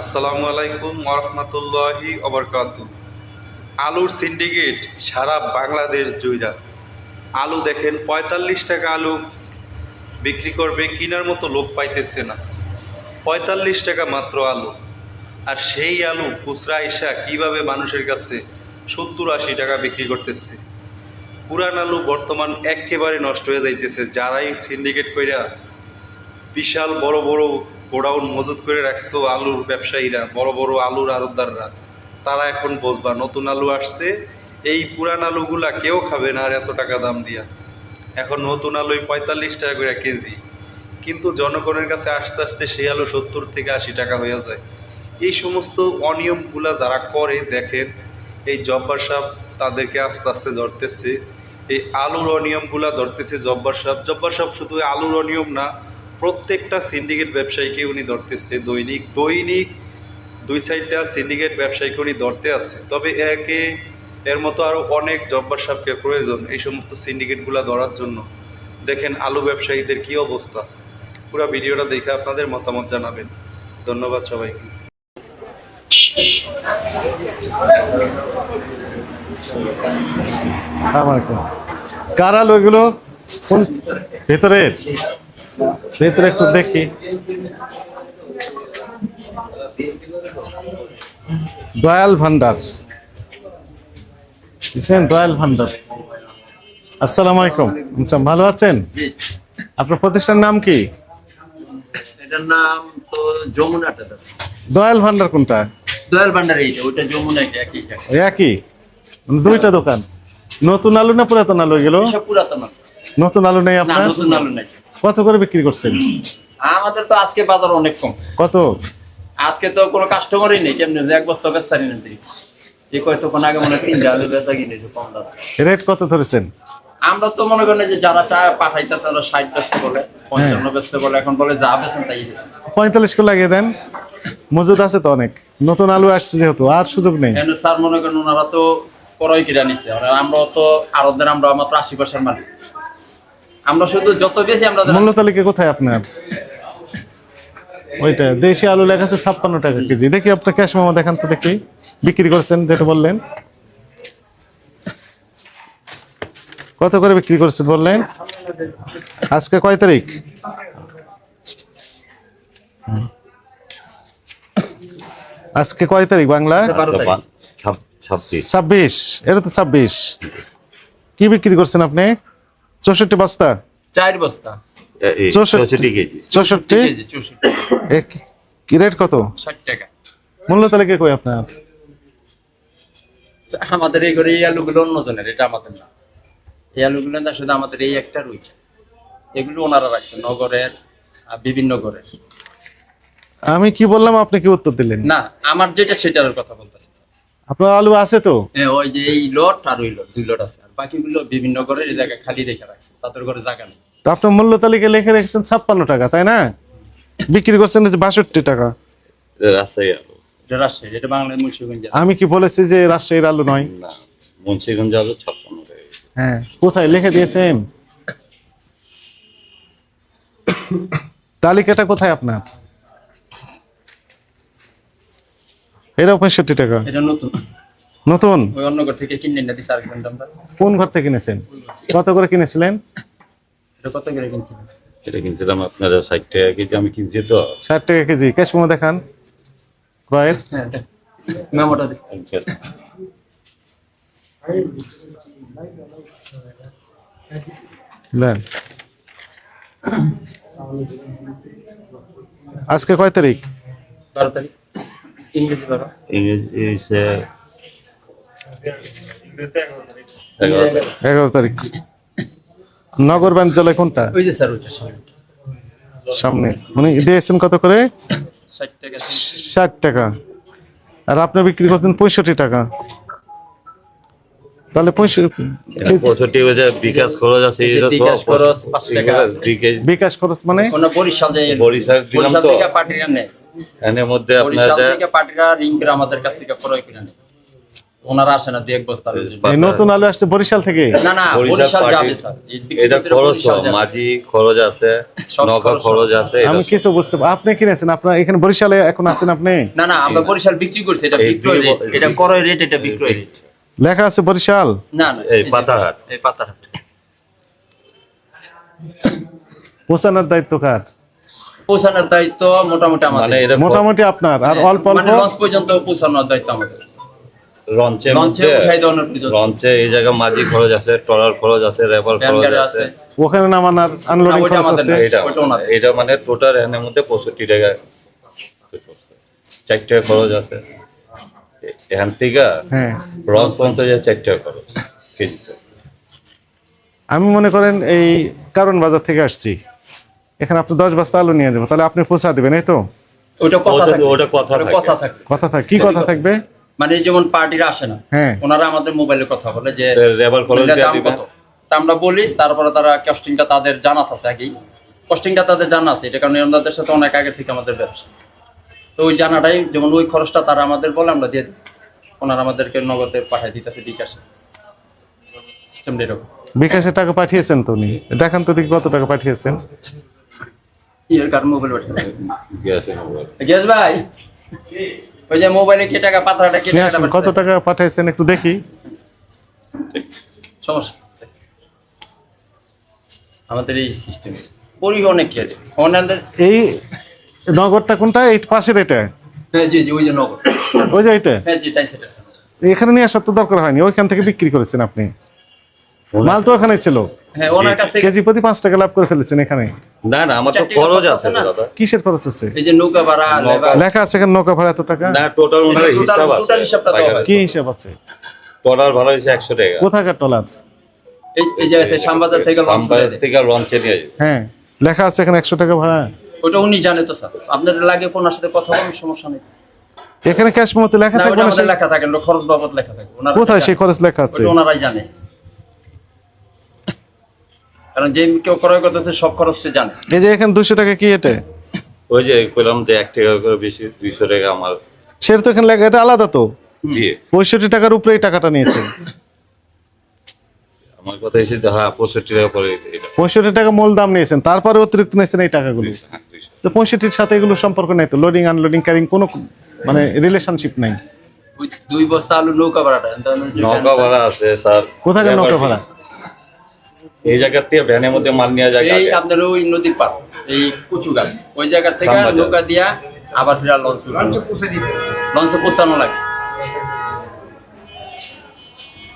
আসসালামু আলাইকুম ওরহমতুল্লাহি অবরকাত আলুর সিন্ডিকেট সারা বাংলাদেশ জুইরা। আলু দেখেন পঁয়তাল্লিশ টাকা আলু, বিক্রি করবে কেনার মতো লোক পাইতেছে না। পঁয়তাল্লিশ টাকা মাত্র আলু। আর সেই আলু খুচরা ইসা কীভাবে মানুষের কাছে সত্তর আশি টাকা বিক্রি করতেছে? পুরান আলু বর্তমান একেবারে নষ্ট হয়ে যাইতেছে। যারাই সিন্ডিকেট কইরা বিশাল বড় বড় গোডাউন মজুত করে রাখছো আলুর ব্যবসায়ীরা, বড় বড় আলুর আড়তদাররা তারা এখন বসবা, নতুন আলু আসছে, এই পুরান আলুগুলা কেউ খাবে না আর এত টাকা দাম দিয়া। এখন নতুন আলুই পঁয়তাল্লিশ টাকা করে কেজি। কিন্তু জনগণের কাছে আস্তে আস্তে সেই আলু সত্তর থেকে আশি টাকা হয়ে যায়। এই সমস্ত অনিয়মগুলা যারা করে, দেখেন, এই জব্বার সাহেব তাদেরকে আস্তে আস্তে ধরতেছে। এই আলুর অনিয়মগুলা ধরতেছে জব্বার সাহেব জব্বার সাহেব শুধু আলুর অনিয়ম না প্রত্যেকটা সিন্ডিকেট ব্যবসায়ীকে উনি ধরতেছে, দৈনিক দৈনিক দুই সাইডটা সিন্ডিকেট ব্যবসায়ীকে উনি ধরতে আসছে তবে একে, এর মতো আরও অনেক জব্বার সাহেবকে প্রয়োজন এই সমস্ত সিন্ডিকেটগুলো ধরার জন্য। দেখেন আলু ব্যবসায়ীদের কী অবস্থা। পুরো ভিডিওটা দেখে আপনাদের মতামত জানাবেন। ধন্যবাদ সবাইকে। কার? এগুলো? ভেতরে ভেতরে একটু দেখি। দয়াল ভান্ডার। বুঝছেন? দয়াল ভান্ডার। আসসালামু আলাইকুম। আচ্ছা ভালো আছেন? আপনার প্রতিষ্ঠান নাম কি? এটার নাম তো যমুনাটা দয়াল ভান্ডার কোনটা? দয়াল ভান্ডার এইটা ওইটা যমুনা একই। একই? দুইটা দোকান। নতুন আলু না পুরাতন আলু এসব পুরাতন আলু। নতুন আলু নেই আপনার? নতুন আলু নাই। কত করে বিক্রি করছেন? আমাদের তো আজকে বাজার অনেক কম। কত? আজকে তো কোনো কাস্টমারই নেই কেমনি এক বস্তা বেচারি না দিই। যে কয়তক্ষণ আগে মনে হয় তিনটা আলু বেচা কিনেছে কম দাম। রেট কত ধরেছেন? আমরা তো মনে করেন যে যারা চা পাঠাইতেছে ওরা ষাট বেচতে বলে পঞ্চান্ন বেচতে বলে এখন বলে যা বেছেন তাই পঁয়তাল্লিশ করে লাগিয়ে দেন। মজুদ আছে তো অনেক। নতুন আলু আসছে যেহেতু আর সুযোগ নেই। কেন স্যার মনে করেন ওনারা তো ক্রয় কিনে নিচ্ছে আর আমরাও তো আরবদের আমরা মাত্র আশি পার্সেন্ট মালিক। আমরা শুধু যত বেশি আমরা মূল্য তালিকা কোথায় আপনার? ওইটা দেশি আলু লেখা আছে ছাপ্পান্ন টাকা কেজি। দেখি আপনার ক্যাশ মামা দেখান তো দেখি। বিক্রি করছেন যেটা বললেন। কত করে বিক্রি করছেন বললেন? আজকে কয় তারিখ? আজকে কয় তারিখ বাংলা? ছাব্বিশ। ছাব্বিশ এটা তো ছাব্বিশ। কি বিক্রি করছেন আপনি? চৌষট্টি বস্তা? চার বস্তা। চৌষট্টি। চৌষট্টি কেজি। চৌষট্টি? কেজি চৌষট্টি। এ কি- কি রেট কত? ষাট টাকা। মূল্য তালিকা কই আপনার? আমাদের এই ঘরে এই আলুগুলো অন্যজনের এটা আমাদের না। এই আলুগুলো না শুধু আমাদের এই একটা রয়েছে। এগুলো ওনারা রাখছে নগরের আর বিভিন্ন ঘরের। আমি কি বললাম আপনি কি উত্তর দিলেন? না আমার যেটা সেটার কথা বলতেছে। আপনার আলু আছে তো? ওই যে এই লট আর ওই লট দুই লট আছে। আর বাকিগুলো বিভিন্ন ঘরের এই জায়গায় খালি রেখে রাখছে তাদের ঘরে জায়গা নেই। তো আপনার মূল্য তালিকা লিখে রেখেছেন ছাপ্পান্ন টাকা তাই না? বিক্রি করছেন যে বাষট্টি টাকা। রাজশাহী আলু। রাজশাহী এটা বাংলাদেশ মুন্সিগঞ্জ আমি কি বলেছি যে রাজশাহীর আলু নয়? না মুন্সিগঞ্জ আলু ছাপ্পান্ন টাকা। হ্যাঁ কোথায় লিখে দিয়েছেন? তালিকাটা কোথায় আপনার? এটাও পঁয়ষট্টি টাকা। এটা নতুন। নতুন? ওই অন্য ঘর থেকে কিনে না দিচ্ছে আরেকজন কোন ঘর থেকে কিনেছেন? কত করে কিনেছিলেন? এটা কত করে কিনছিলেন এটা কিনছিলাম আপনারা ষাট টাকা কেজি আমি কিনছি তো। ষাট টাকা কেজি। ক্যাশ মোমো দেখান। ক্রয়ের? হ্যাঁ এটা মেমোটা দেন। আজকে কয় তারিখ? বারো তারিখ। ইংরেজি বারো ইংরেজি হচ্ছে এগারো তারিখ। নগর বাণিজ্যালয় কোনটা? ওই যে স্যার ওইটা সামনে। উনি দিয়েছেন কত করে? ষাট টাকা। আর আপনি বিক্রি করছেন পঁয়ষট্টি টাকা। তাহলে পঁয়ষট্টি বিকাশ খরচ আছে বিকাশ খরচ পাঁচ টাকা আছে। বিকাশ- বিকাশ খরচ মানে? বরিশাল বরিশাল দিলাম তো। এর মধ্যে আপনার বরিশাল যে থেকে আমাদের কাছ থেকে ক্রয় নেয়। ওনারা আসে না এক বস্তা নতুন আলু আসছে বরিশাল থেকে? না না বরিশাল যাবে স্যার। এটা খরচ মাঝি খরচ আছে নৌকা খরচ আছে আমি কিছু বুঝতে আপনি কিনেছেন? আপনার এখানে বরিশালে এখন আছেন আপনি? না না আমরা বরিশাল বিক্রি করছি এটা বিক্রয় রেট এটা ক্রয় রেট এটা বিক্রয় রেট লেখা আছে বরিশাল? না না এই পাতাহাট। এই পাতাহাট। পৌঁছানোর দায়িত্ব কার? পৌঁছানোর দায়িত্ব মোটামুটি মানে আমাদের এটা মোটামুটি আপনার আর অল্প মানে অল্প লঞ্চ পর্যন্ত পৌঁছানোর দায়িত্ব আমাদের। লঞ্চে লঞ্চে উঠাই দেওয়ানোর লঞ্চে এই জায়গায় মাঝি খরচ আছে ট্রলার খরচ আছে রেবার খরচ আছে। ওখানে নামানোর আনলোডিং খরচ আছে? না। এটা এটা মানে টোটাল এর মধ্যে পঁয়ষট্টি টাকা। চার টাকা খরচ আছে। এখান থেকে হ্যাঁ। লঞ্চ পর্যন্ত যে চার টাকা খরচ কেজিতে আমি মনে করেন এই কারণ বাজার থেকে আসছি। এখানে আপনি দশ বস্তা আলু নিয়ে যাব তাহলে আপনি পৌঁছা দিবেন এই তো? ওটা কথা থাকবে। ওটা কথা ওটা থাকে। কথা থাকবে। কি কথা থাকবে? মানে যেমন পার্টিরা আসে না হ্যাঁ। ওনারা আমাদের মোবাইলে কথা বলে যে তা আমরা বলি তারপরে তারা কস্টিংটা তাদের জানা আছে আগেই। কস্টিংটা তাদের জানা আছে এটা কারণে ওনাদের সাথে অনেক আগে থেকে আমাদের ব্যবসা। তো ওই জানাটাই যেমন ওই খরচটা তারা আমাদের বলে আমরা দিয়ে ওনারা আমাদেরকে নগদে পাঠিয়ে দিতেছে বিকাশে। সিস্টেমটা এরকম। বিকাশে টাকা পাঠিয়েছেন তো উনি? দেখান তো দেখি কত টাকা পাঠিয়েছেন। ইয়ের কার মোবাইল গ্যাসে মোবাইল। ভাই। ওই যে মোবাইলে কে টাকা পাত্রাটা কে নিয়ে টাকা কত টাকা পাঠিয়েছেন একটু দেখি। সমস্যা। আমাদের এই সিস্টেম পরিবহনে কে ওনাদের এই নগরটা কোনটা? এই পাশের এটা? হ্যাঁ জি জি ওই যে নগদ ওই যে এটা হ্যাঁ জি তাই সেটা। এখানে নিয়ে আসার তো দরকার হয়নি ওইখান থেকে বিক্রি করেছেন আপনি। মাল তো ওখানে ছিল। হ্যাঁ ওনার কাছে কেজি প্রতি পাঁচ টাকা লাভ করে ফেলেছেন এখানে। না না আমার তো খরচ খরচ আছে আছে দাদা। কিসের খরচ আছে? এই যে নৌকা ভাড়া লেখা আছে এখানে নৌকা ভাড়া এত টাকা? না টোটাল ওনার হিসাব আছে total হিসাবটা দেওয়া কি হিসাব আছে? টলার ভাড়া হয়েছে একশো টাকা। কোথাকার টলার? এই এই জায়গা থেকে শ্যামবাজার থেকে লঞ্চ করে আমবাজার দেয়। থেকে লঞ্চে নিয়ে যাবে। হ্যাঁ লেখা আছে এখানে একশো টাকা ভাড়া। ওটা উনি জানে তো স্যার। আপনাদের লাগে কোনার সাথে কথা বলার সমস্যা নেই। এখানে ক্যাশ মতো লেখা না লেখা থাকে খরচ বাবদ লেখা থাকে। কোথায়। সেই খরচ লেখা আছে? ওনারাই জানে। কারণ যে কেউ ক্রয় করতেছে সব খরচ সে জানে। এই যে এখানে দুশো টাকা কি এটা ওই যে কইলাম যে এক টাকা করে বেশি দুইশো টাকা আমার। সেটা তো এখানে লেখা এটা আলাদা তো। দিয়ে পঁয়ষট্টি টাকার উপরে এই টাকাটা নিয়েছে। আমার কথা এসে যে হ্যাঁ পঁয়ষট্টি টাকা করে এটা পঁয়ষট্টি টাকা মূল দাম নিয়েছেন তারপরে অতিরিক্ত নিয়েছেন এই টাকাগুলো। হ্যাঁ। তো পঁয়ষট্টির সাথে এগুলো সম্পর্ক নেই তো লোডিং আনলোডিং ক্যারিং কোনো মানে রিলেশনশিপ নাই। ওই দুই বস্তা আলু নৌকা ভাড়াটা নৌকা ভাড়া আছে স্যার। কোথাকার নৌকা ভাড়া? এই জায়গার থেকে ভ্যানের মধ্যে মাল নিয়ে যায় এই আপনার ওই নদীর পার এই ওই জায়গা থেকে নৌকা দিয়া আবার ফিরা লঞ্চ লঞ্চে পৌঁছানো লাগে।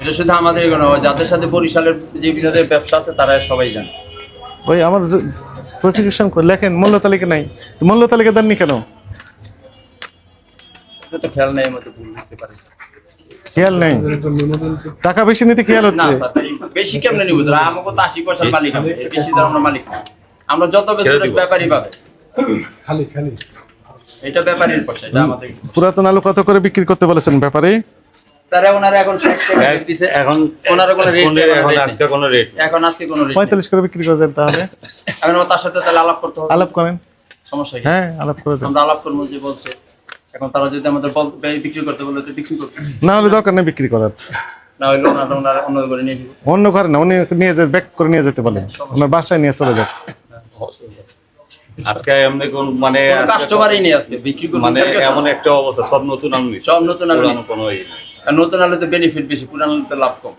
এটা শুধু আমাদের যাদের সাথে বরিশালের যে বিনোদের ব্যবসা আছে তারা সবাই জানে। ওই আমার প্রসিকিউশন লেখেন মূল্য তালিকা নাই। মূল্য তালিকা দেননি কেন? এটা তো খেয়াল নেই মতো ভুল হতে পারে। খেয়াল নেই। টাকা বেশি নিতে খেয়াল না হচ্ছে। স্যার বেশি কেমনে নিব? স্যার আমাকে তো আশি পয়সার মালিক আমি বেশি তো আমরা মালিক আমরা যত বেশি। ব্যাপারই পাবে এটা ব্যাপারীর পয়সা এটা আমাদের পুরাতন আলু কত করে বিক্রি করতে বলেছেন ব্যাপারে? তারা ওনারা এখন ষাট টাকা এক- দিছে। এখন ওনারা কোনো নেই, এখন আজকে কোনো রেট এখন আজকে কোনো রেট পঁয়তাল্লিশ করে বিক্রি করে দেন তাহলে। এখন আমার তার সাথে তাহলে আলাপ করতে হবে। আলাপ করেন। সমস্যা কি? হ্যাঁ আলাপ করে দেন। আমরা আলাপ করব যে বলছে। এখন তারা যদি আমাদের বিক্রি করতে বলে তো বিক্রি করবে। না হলে দরকার নেই বিক্রি করার। না হলে ওনারা ওনারা অন্য করে নিয়ে অন্য ঘরে না উনি নিয়ে যেতে ব্যাক করে নিয়ে যেতে বলেন ওনার বাসায় নিয়ে চলে যাক আজকে এমনি কোন মানে কাস্টমারই নেই আজকে বিক্রি করবে মানে এমন একটা অবস্থা সব নতুন আমি সব নতুন আলু কোনো আর নতুন আলুতে বেনিফিট বেশি পুরান আলুতে লাভ কম।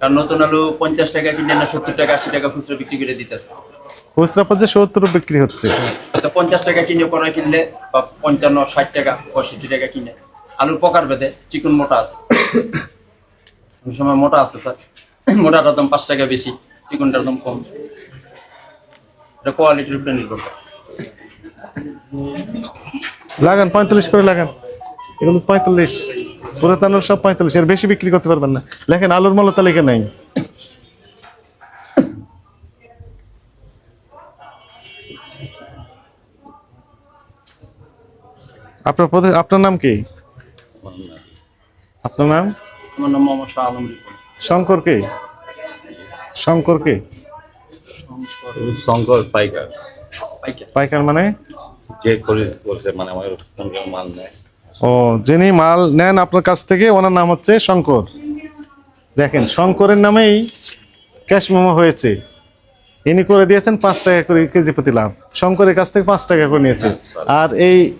কারণ নতুন আলু পঞ্চাশ টাকা কিনে না সত্তর টাকা আশি টাকা খুচরো বিক্রি করে দিতেছে। খুচরা পর্যায়ে সত্তর বিক্রি হচ্ছে। পঞ্চাশ টাকা কিনে পরে কিনলে বা পঞ্চান্ন ষাট টাকা পঁয়ষট্টি টাকা কিনে। আলুর প্রকার ভেদে চিকন মোটা আছে। অনেক সময় মোটা আছে স্যার। মোটাটার দাম পাঁচ টাকা বেশি চিকনটার দাম কম। এটা কোয়ালিটির উপরে নির্ভর করে। লাগান পঁয়তাল্লিশ করে লাগান। এগুলো পঁয়তাল্লিশ। পুরাতন সব পঁয়তাল্লিশ। এর বেশি বিক্রি করতে পারবেন না। লেখেন আলুর মূল্য তালিকা নেই। আপনার প্রতি- আপনার নাম কি? আপনার নাম? আমার নাম মোহাম্মদ শাহ আলম শঙ্কর কে? শঙ্কর কে? শঙ্কর। পাইকার। পাইকার। পাইকার মানে? যে খরিদ করছে মানে আমার সঙ্গে মাল নেয়। ও যিনি মাল নেন আপনার কাছ থেকে ওনার নাম হচ্ছে শঙ্কর। দেখেন শঙ্করের নামেই ক্যাশ মেমো হয়েছে। ইনি করে দিয়েছেন পাঁচ টাকা করে কেজি প্রতি লাভ। শঙ্করের কাছ থেকে পাঁচ টাকা করে নিয়েছে। আর এই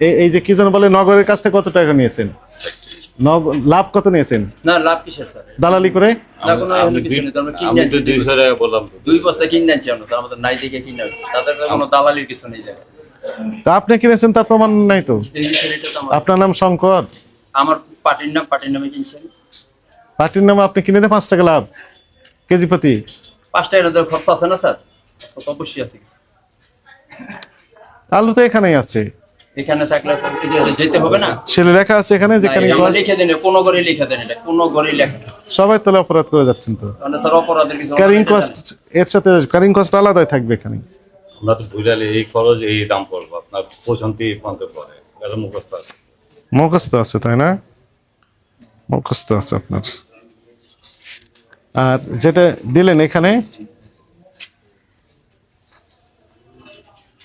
এই- এই যে কি যেন বলে নগরের কাছ থেকে কত টাকা নিয়েছেন? লাভ কত নিয়েছেন? না লাভ কিসের স্যার? দালালি করে? আমি তো। দুইশো টাকা বললাম তো। দুই বছর কিনে আনছি আমরা স্যার আমাদের নাই দিকে কিনে আনছি। তাদের কোনো দালালির কিছু নেই জায়গায় তা আপনি কিনেছেন তার প্রমাণ নাই তো? আপনার নাম শঙ্কর? আমার পার্টির নাম পার্টির নামে কিনছেন। পার্টির নামে আপনি কিনে দেন পাঁচ টাকা লাভ। কেজি প্রতি? পাঁচ টাকা খরচ আছে না স্যার? তো অবশ্যই আছে আলু তো এখানেই আছে। এখানে থাকলে যেতে হবে না? ছেলে লেখা আছে এখানে যেখানে লিখে দেন কোনো ঘরে লিখে দেন এটা কোনো ঘরে লেখা সবাই তাহলে অপরাধ করে যাচ্ছেন তো। মানে স্যার অপরাধের কিছু ক্যারিং কস্ট এর সাথে ক্যারিং কস্ট আলাদাই থাকবে এখানে। আমরা তো বুঝালে এই খরচ এই দাম পড়ব আপনার প্রশান্তি পান্তে পরে এটা মুখস্থ আছে। মুখস্থ আছে তাই না? মুখস্থ আছে আপনার। আর যেটা দিলেন এখানে?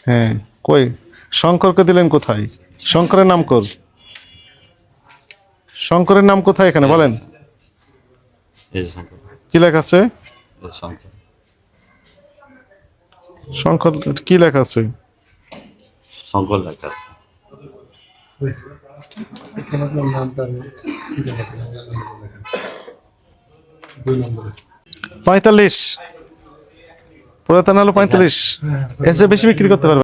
হ্যাঁ কই? শঙ্করকে দিলেন কোথায়? শঙ্করের নাম কর। শঙ্করের নাম কোথায় এখানে? বলেন। এই যে শঙ্কর। কি লেখা আছে? শঙ্কর। শঙ্কর কি লেখা আছে? শঙ্কর লেখা আছে। পঁয়তাল্লিশ। পুরাতন আলু পঁয়তাল্লিশ। এসে বেশি বিক্রি করতে পারবে।